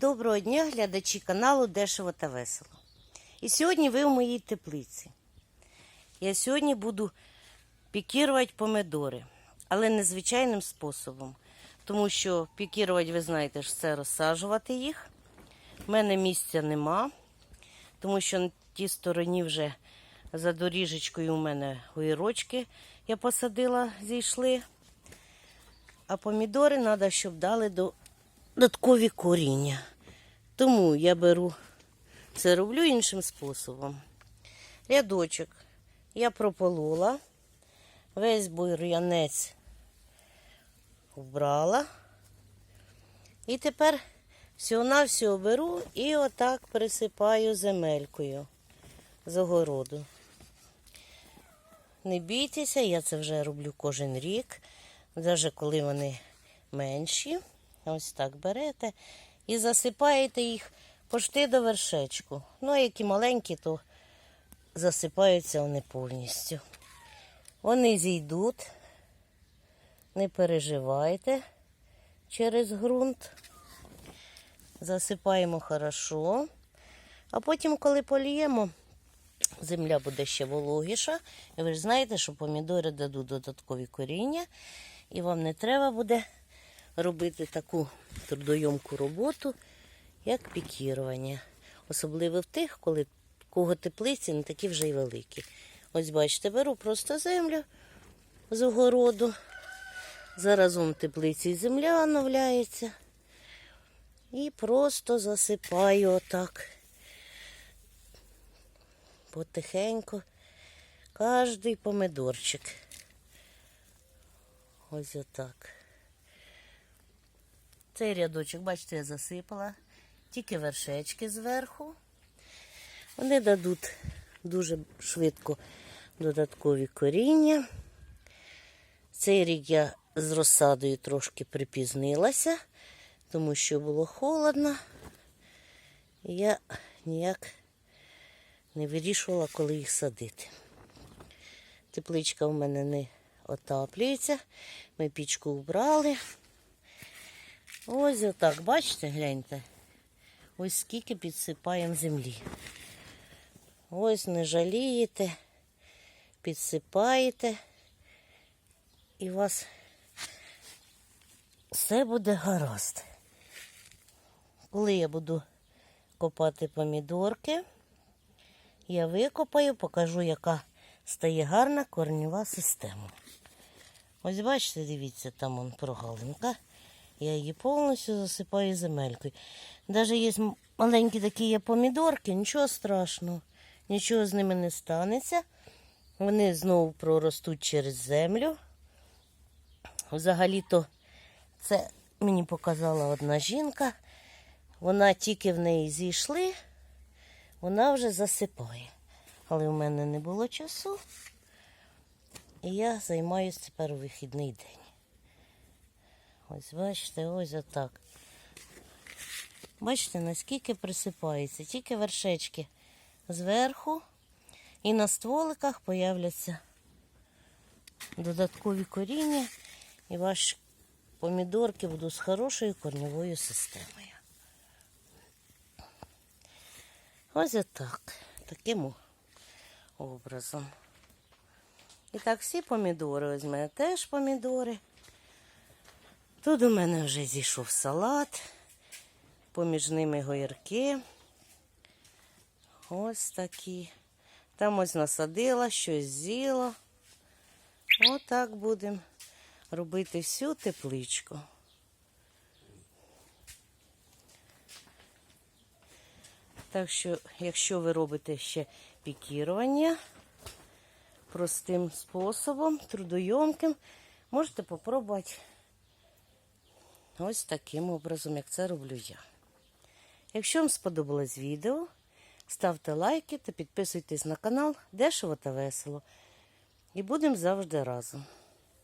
Доброго дня, глядачі каналу Дешево та Весело. І сьогодні ви в моїй теплиці. Я сьогодні буду пікірувати помидори, але незвичайним способом. Тому що пікірувати, ви знаєте, ж це розсаджувати їх. У мене місця нема, тому що на тій стороні вже за доріжечкою у мене огірочки я посадила, зійшли. А помідори треба, щоб дали до додаткові коріння. Тому я беру це роблю іншим способом. Рядочок я прополола, весь бур'янець вбрала. І тепер всього-навсього беру і отак присипаю земелькою з огороду. Не бійтеся, я це вже роблю кожен рік, навіть коли вони менші. Ось так берете і засипаєте їх пошти до вершечку. Ну, а які маленькі, то засипаються вони повністю. Вони зійдуть, не переживайте через ґрунт. Засипаємо хорошо. А потім, коли поліємо, земля буде ще вологіша. І ви ж знаєте, що помідори дадуть додаткові коріння, і вам не треба буде робити таку трудойомку роботу, як пікірування. Особливо в тих, коли кого теплиці не такі вже й великі. Ось бачите, беру просто землю з огороду. Заразом теплиці земля оновляється. І просто засипаю отак. Потихеньку кожний помидорчик. Ось отак. Цей рядочок, бачите, я засипала, тільки вершечки зверху. Вони дадуть дуже швидко додаткові коріння. Цей рік я з розсадою трошки припізнилася, тому що було холодно. Я ніяк не вирішувала, коли їх садити. Тепличка в мене не отаплюється. Ми пічку вбрали. Ось отак, бачите, гляньте. Ось скільки підсипаємо землі. Ось не жалієте, підсипаєте, і у вас все буде гаразд. Коли я буду копати помідорки, я викопаю, покажу, яка стає гарна корнева система. Ось бачите, дивіться, там он прогалинка. Я її повністю засипаю земелькою. Навіть є маленькі такі помідорки, нічого страшного, нічого з ними не станеться. Вони знову проростуть через землю. Взагалі-то це мені показала одна жінка. Вона тільки в неї зійшли, вона вже засипає. Але в мене не було часу. І я займаюся тепер у вихідний день. Ось бачите, ось отак. Бачите, наскільки присипається, тільки вершечки зверху і на стволиках появляться додаткові коріння, і ваші помідорки будуть з хорошою корневою системою. Ось отак, таким образом. І так, всі помідори, ось теж помідори. Тут у мене вже зійшов салат, поміж ними гойрки. Ось такі. Там ось насадила, щось з'їла. Отак будемо робити всю тепличку. Так що, якщо ви робите ще пікірування простим способом, трудойомким, можете попробувати Ось таким образом, як це роблю я. Якщо вам сподобалось відео, ставте лайки та підписуйтесь на канал Дешево та Весело. І будемо завжди разом.